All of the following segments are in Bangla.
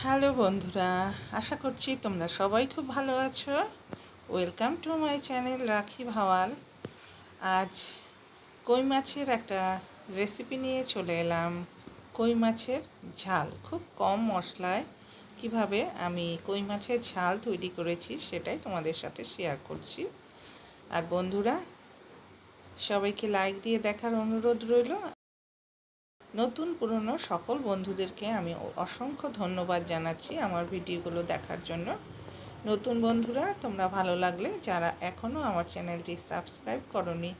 হ্যালো বন্ধুরা, আশা করছি তোমরা সবাই খুব ভালো আছো। ওয়েলকাম টু মাই চ্যানেল রাখি ভাওয়াল। আজ কই মাছের একটা রেসিপি নিয়ে চলে এলাম। কই মাছের ঝাল, খুব কম মশলায় কীভাবে আমি কই মাছের ঝাল তৈরি করেছি সেটাই তোমাদের সাথে শেয়ার করছি। আর বন্ধুরা, সবাইকে লাইক দিয়ে দেখার অনুরোধ রইল। নতুন পুরনো সকল বন্ধুদেরকে আমি অসংখ্য ধন্যবাদ জানাচ্ছি আমার ভিডিওগুলো দেখার জন্য। নতুন বন্ধুরা, তোমরা ভালো লাগলে যারা এখনও আমার চ্যানেলটি সাবস্ক্রাইব করনি,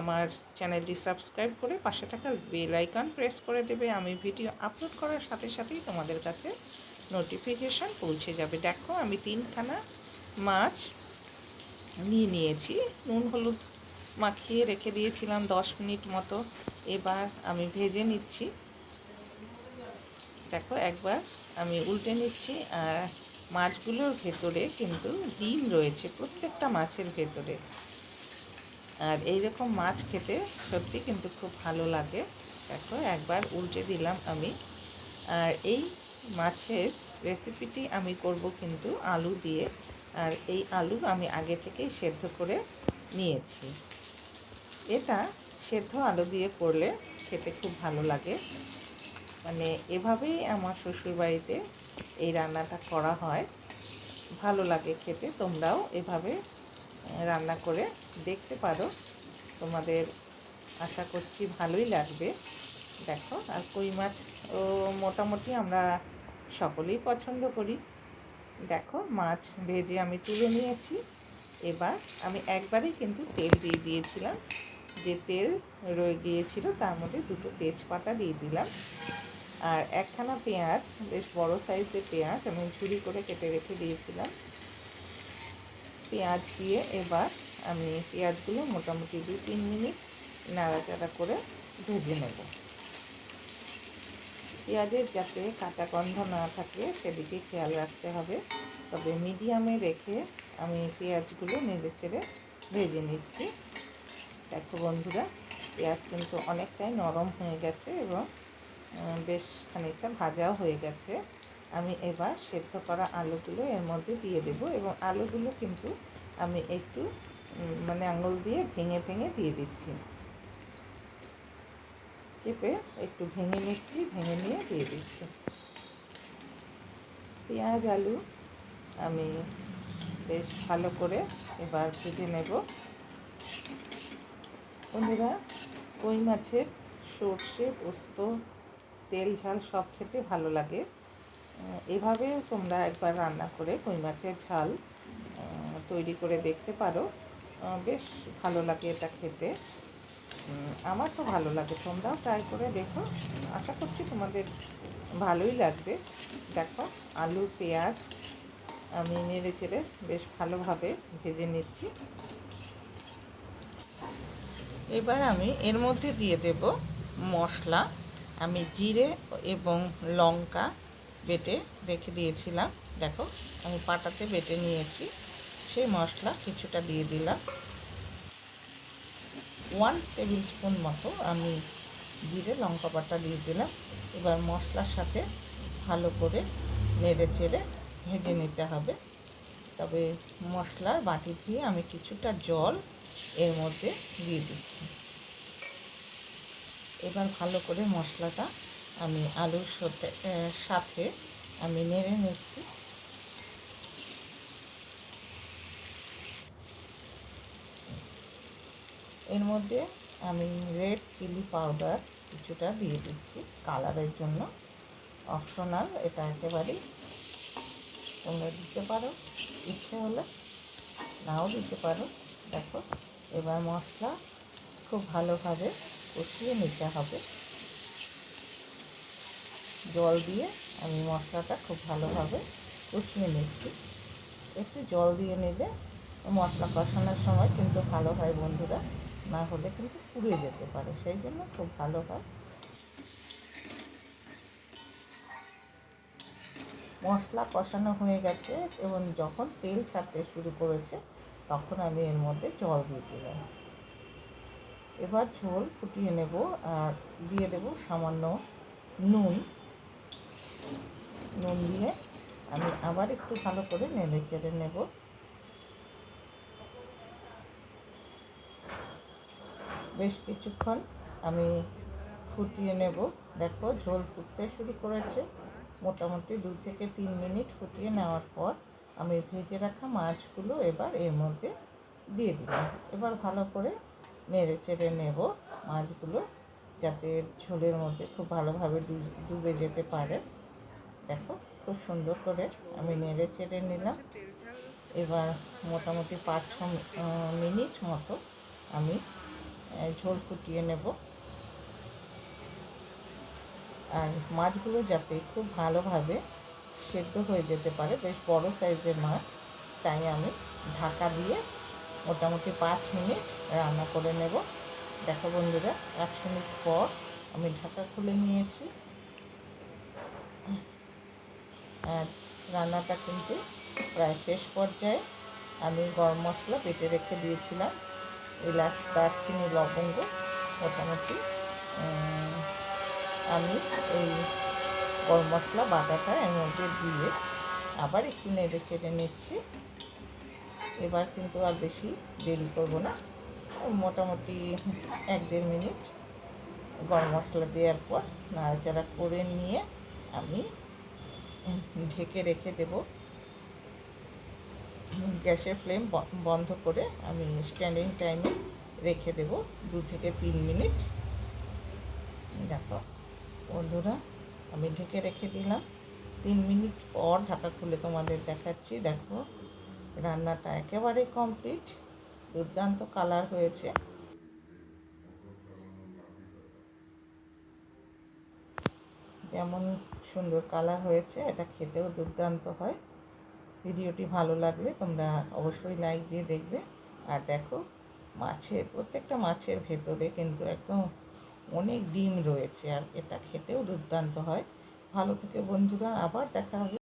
আমার চ্যানেলটি সাবস্ক্রাইব করে পাশে থাকা বেল আইকন প্রেস করে দেবে। আমি ভিডিও আপলোড করার সাথে সাথেই তোমাদের কাছে নোটিফিকেশান পৌঁছে যাবে। দেখো, আমি তিনখানা মাছ নিয়ে নিয়েছি। নুন, হলুদ মাখিয়ে রেখে দিয়েছিলাম দশ মিনিট মতো। এবার আমি ভেজে নিচ্ছি। দেখো, একবার আমি উল্টে নিচ্ছি, আর মাছগুলোর ভেতরে কিন্তু ডিম রয়েছে, প্রত্যেকটা মাছের ভেতরে। আর এই রকম মাছ খেতে সত্যি কিন্তু খুব ভালো লাগে। দেখো, একবার উল্টে দিলাম আমি। আর এই মাছের রেসিপিটি আমি করব কিন্তু আলু দিয়ে। আর এই আলু আমি আগে থেকেই সেদ্ধ করে নিয়েছি। এটা সেদ্ধ আলু দিয়ে করলে খেতে খুব ভালো লাগে। মানে এভাবেই আমার শ্বশুরবাড়িতে এই রান্নাটা করা হয়। ভালো লাগে খেতে, তোমরাও এভাবে রান্না করে দেখতে পারো। তোমাদের আশা করছি ভালোই লাগবে। দেখো, আর কই মাছ, ও, মোটামুটি আমরা সকলেই পছন্দ করি। দেখো, মাছ ভেজে আমি তুলে নিয়েছি। এবার আমি একবারেই কিন্তু তেল দিয়ে দিয়েছিলাম। যে তেল রয়ে গিয়েছিল তার মধ্যে দুটো তেজপাতা দিয়ে দিলাম। আর একখানা পেঁয়াজ, বেশ বড় সাইজের পেঁয়াজ আমি ঝুড়ি করে কেটে রেখে দিয়েছিলাম। পেঁয়াজ দিয়ে এবার আমি পেঁয়াজগুলো মোটামুটি দু তিন মিনিট নাড়াচাড়া করে ভেজে নেব। পেঁয়াজের যাতে কাঁচা গন্ধ না থাকে সেদিকে খেয়াল রাখতে হবে। তবে মিডিয়ামে রেখে আমি পেঁয়াজগুলো নেড়ে চেড়ে ভেজে নিচ্ছি। দেখো বন্ধুরা, পেঁয়াজ কিন্তু অনেকটাই নরম হয়ে গেছে এবং বেশ খানিকটা ভাজাও হয়ে গেছে। আমি এবার সেদ্ধ করা আলুগুলো এর মধ্যে দিয়ে দেব এবং আলুগুলো কিন্তু আমি একটু মানে আঙুল দিয়ে ভেঙে ভেঙে দিয়ে দিচ্ছি। চেপে একটু ভেঙে নিচ্ছি, ভেঙে নিয়ে দিয়ে দিচ্ছি। পেঁয়াজ, আলু আমি বেশ ভালো করে এবার ভেজে নেব। বন্ধুরা, কই মাছের সর্ষে, পোস্ত, তেল, ঝাল সব খেতে ভালো লাগে। এভাবেও তোমরা একবার রান্না করে কই মাছের ঝাল তৈরি করে দেখতে পারো। বেশ ভালো লাগে এটা খেতে। আমার তো ভালো লাগে, তোমরাও ট্রাই করে দেখো। আশা করছি তোমাদের ভালোই লাগবে। দেখো, আলু, পেঁয়াজ আমি নেড়ে চেড়ে বেশ ভালোভাবে ভেজে নিচ্ছি। এবার আমি এর মধ্যে দিয়ে দেব মশলা। আমি জিরে এবং লঙ্কা বেটে রেখে দিয়েছিলাম। দেখো, আমি পাটাতে বেটে নিয়েছি। সেই মশলা কিছুটা দিয়ে দিলাম। ওয়ান টেবিল স্পুন মতো আমি জিরে, লঙ্কা বাটা দিয়ে দিলাম। এবার মশলার সাথে ভালো করে নেড়ে চেড়ে ভেজে নিতে হবে। তবে মশলার বাটি দিয়ে আমি কিছুটা জল এর মধ্যে দিয়ে দিচ্ছি। এবার ভালো করে মশলাটা আমি আলুর সাথে সাথে আমি নেড়ে নিচ্ছি। এর মধ্যে আমি রেড চিলি পাউডার কিছুটা দিয়ে দিচ্ছি। কালারের জন্য অপশনাল, এটা একেবারেই তোমরা দিতে পারো, ইচ্ছে হলে নাও দিতে পারো। দেখো, এবার মশলা খুব ভালোভাবে কষিয়ে নিতে হবে। জল দিয়ে আমি মশলাটা খুব ভালোভাবে কষিয়ে নিচ্ছি। একটু জল দিয়ে নিলে মশলা কষানোর সময় কিন্তু ভালো হয় বন্ধুরা, না হলে কিন্তু পুড়ে যেতে পারে। সেই জন্য খুব ভালো হয় মশলা কষানো হয়ে গেছে এবং যখন তেল ছাড়তে শুরু করেছে, তখন আমি এর মধ্যে জল দিয়ে দিলাম। এবার ঝোল ফুটিয়ে নেব আর দিয়ে দেব সামান্য নুন। নুন দিয়ে আমি আবার একটু ভালো করে নেড়ে চেড়ে নেব। বেশ কিছুক্ষণ আমি ফুটিয়ে নেব। দেখো ঝোল ফুটতে শুরু করেছে। মোটামুটি দু থেকে তিন মিনিট ফুটিয়ে নেওয়ার পর আমি ভেজে রাখা মাছগুলো এবার এর মধ্যে দিয়ে দিলাম। এবার ভালো করে নেড়ে চেড়ে নেব মাছগুলো যাতে ঝোলের মধ্যে খুব ভালোভাবে ডুবে যেতে পারে। দেখো খুব সুন্দর করে আমি নেড়ে চেড়ে নিলাম। এবার মোটামুটি পাঁচ ছ মিনিট মতো আমি ঝোল ফুটিয়ে নেব। আর মাছগুলো যাতে খুব ভালোভাবে সেদ্ধ হয়ে যেতে পারে, বেশ বড় সাইজের মাছ। তাই আমি ঢাকা দিয়ে মোটামুটি পাঁচ মিনিট রান্না করে নেব। দেখো বন্ধুরা, পাঁচ মিনিট পর আমি ঢাকা খুলে নিয়েছি। আর রান্নাটা কিন্তু প্রায় শেষ পর্যায়ে আমি গরম মশলা পেটে রেখে দিয়েছিলাম। এলাচ, দারচিনি, লবঙ্গ, মোটামুটি আমি এই গরম মশলা বাটাটা এর মধ্যে দিয়ে আবার একটু নেড়ে চেড়ে নিচ্ছি। এবার কিন্তু আর বেশি দেরি করব না। মোটামুটি এক দেড় মিনিট গরম মশলা দেওয়ার পর নাড়াচাড়া করে নিয়ে আমি ঢেকে রেখে দেব। গ্যাসের ফ্লেম বন্ধ করে আমি স্ট্যান্ডিং টাইমে রেখে দেব দু থেকে তিন মিনিট। দেখো বন্ধুরা, আমি ঢেকে রেখে দিলাম। তিন মিনিট পর ঢাকা খুলে তোমাদের দেখাচ্ছি। দেখো, রান্নাটা একেবারে কমপ্লিট দুর্দান্ত কালার হয়েছে। যেমন সুন্দর কালার হয়েছে, এটা খেতেও দুর্দান্ত হয়। ভিডিওটি ভালো লাগলে তোমরা অবশ্যই লাইক দিয়ে দেখবে। আর দেখো, মাছের, প্রত্যেকটা মাছের ভেতরে কিন্তু একদম অনেক ডিম রয়েছে আর এটা খেতেও দুর্দান্ত হয়। ভালো থেকে বন্ধুরা আবার দেখা হবে।